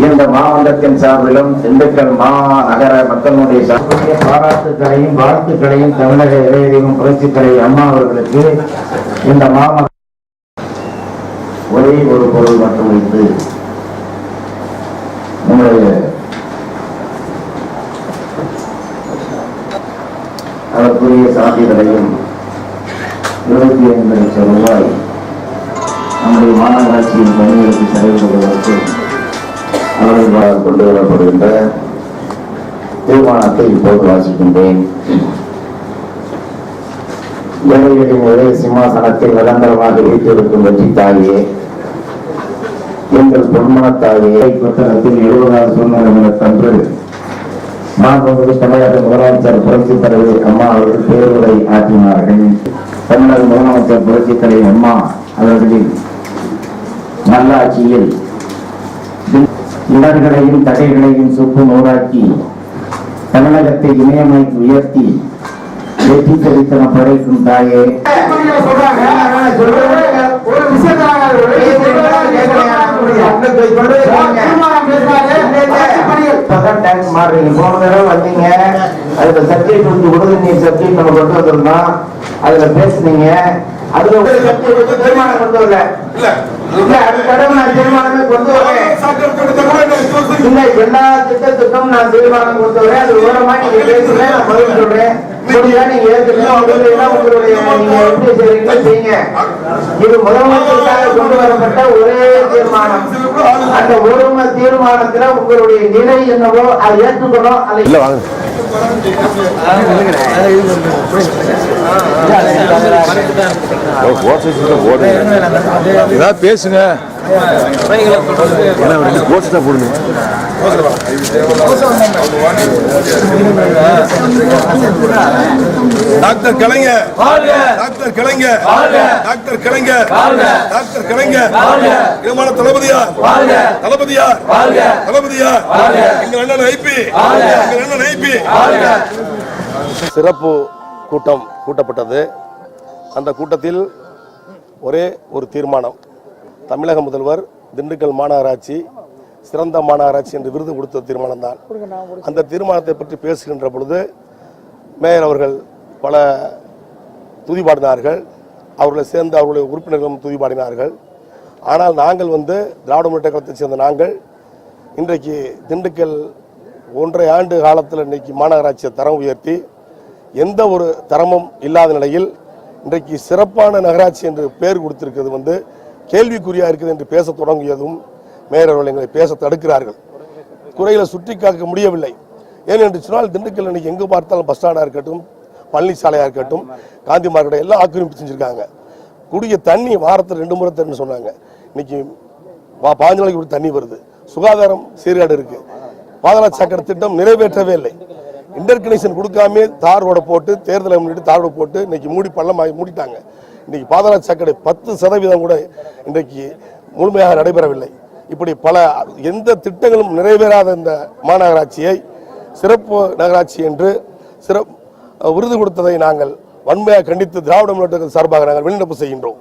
இந்த மாவட்டத்தின் சார்பிலும் திண்டுக்கல் மாநகர மக்களுடைய சார்பிலே பாராட்டுக்களையும் வாழ்த்துக்களையும் தமிழக இளையதிகம் புரட்சித்தலை அம்மா அவர்களுக்கு இந்த மாவட்ட ஒரே ஒரு பொருள் மட்டும் வைத்து உங்களுடைய அதற்குரிய சான்றிதழையும் இருபத்தி ஐந்து லட்சம் ரூபாய் நம்முடைய மாநகராட்சியின் பணிகளுக்கு செலவிடுவதற்கு அவர்கள் கொண்டு வரப்படுகின்ற தீர்மானத்தை இப்போது வாசிக்கின்றேன். ஏழைகளின் ஒரே சிம்மாசனத்தில் நிரந்தரமாக வீட்டிருக்கும் வெற்றி தாயே எங்கள் பொன்மனத்தாயே புத்தகத்தில் எழுபதாவது சூழ்நிலை தன்று மாண்புமிகு தமிழக முதலமைச்சர் புரட்சி தலைவர் அம்மா அவர்கள் பேருரை ஆற்றினார்கள். தமிழக முதலமைச்சர் புரட்சித் தலைவர் அம்மா அவர்களின் நல்லாட்சியில் இடர்களையும் தடைகளையும் சுப்பு நூறாக்கி தமிழகத்தை இமயமைக்கு உயர்த்தி வெற்றி சரித்திரம் படைக்கும் தாயே. ஒரு மாறுறீங்க. போன தடவை வந்தீங்க. அதுல சப்ஜெக்ட் வந்து உடல் நீர் சப்ஜெக்ட் நம்ம கொண்டு வந்திருந்தோம் அதுல பேசுனீங்க. அதுல ஒரு சப்ஜெக்ட் வந்து தீர்மானம் கொண்டு வரல. இல்ல. தடவை நான் தீர்மானமே கொண்டு வரேன் இல்ல எல்லா திட்டத்துக்கும் நான் தீர்மானம் கொண்டு வரேன் அது விவரமா நீங்க பேசுங்க நான் பதில் சொல்றேன். முடிஞ்சா நீங்க உங்களுடைய உங்களுடைய நீங்க எப்படி செய்றீங்களோ செய்யுங்க. இது முதலமைச்சருக்காக கொண்டு வரப்பட்ட ஒரே தீர்மானம். அந்த ஒருமை தீர்மானத்துல உங்களுடைய நிலை என்னவோ அதை ஏற்றுக்கணும். அதை இல்ல வாங்க. ஏதாவது பேசுங்க. கோச்சு தான் போடுங்க doctor Kalaignar. Doctor Kalaignar. Doctor Kalaignar. Doctor Kalaignar. விமான தளபதியார். தளபதியார். தளபதியார். எங்கள் அண்ணன் ஐபி எங்கள் அண்ணன் ஐபி சிறப்பு கூட்டம் கூட்டப்பட்டது. அந்த கூட்டத்தில் ஒரே ஒரு தீர்மானம். தமிழக முதல்வர் திண்டுக்கல் மாநகராட்சி சிறந்த மாநகராட்சி என்று விருது கொடுத்த தீர்மானம் தான் அந்த தீர்மானத்தை பற்றி பேசுகின்ற பொழுது மேயர் அவர்கள் பல துதிபாடினார்கள். அவர்களை சேர்ந்து அவர்களுடைய உறுப்பினர்களும் துதிபாடினார்கள். ஆனால் நாங்கள் வந்து திராவிட முன்னேற்ற கழகத்தைச் சேர்ந்த நாங்கள் இன்றைக்கு திண்டுக்கல் ஒன்றரை ஆண்டு காலத்தில் இன்னைக்கு மாநகராட்சியை தரம் உயர்த்தி எந்த ஒரு தரமும் இல்லாத நிலையில் இன்றைக்கு சிறப்பான நகராட்சி என்று பெயர் கொடுத்திருக்கிறது வந்து கேள்விக்குறியா இருக்குது என்று பேச தொடங்கியதும் மேயர் அவர்கள் எங்களை பேச தடுக்கிறார்கள். குறைகளை சுற்றி காக்க முடியவில்லை. ஏனென்று சொன்னால் திண்டுக்கல் இன்னைக்கு எங்கு பார்த்தாலும் பஸ் ஸ்டாண்டாக இருக்கட்டும் பழனிசாலையாக இருக்கட்டும் காந்தி மார்க்கெட்டை எல்லாம் ஆக்கிரமிப்பு செஞ்சிருக்காங்க. குடிய தண்ணி வாரத்தில் ரெண்டு முறை தண்ணி சொன்னாங்க. இன்னைக்கு வா- பாஞ்சு நாளைக்கு ஒரு தண்ணி வருது. சுகாதாரம் சீர்காடு இருக்கு. பாதாள சாக்கடை திட்டம் நிறைவேற்றவே இல்லை. இன்டர் கனெக்ஷன் கொடுக்காம தார் ரோட போட்டு தேர்தலை முன்னிட்டு தார் ரோடு போட்டு இன்னைக்கு மூடி பள்ளமாகி மூடிட்டாங்க. இன்னைக்கு பாதாள சாக்கடை பத்து சதவீதம் கூட இன்றைக்கு முழுமையாக நடைபெறவில்லை. இப்படி பல எந்த திட்டங்களும் நிறைவேறாத இந்த மாநகராட்சியை சிறப்பு நகராட்சி என்று சிறப்பு விருது கொடுத்ததை நாங்கள் வன்மையாக கண்டித்து திராவிட முன்னேற்ற சார்பாக நாங்கள் வெளிநடப்பு செய்கின்றோம்.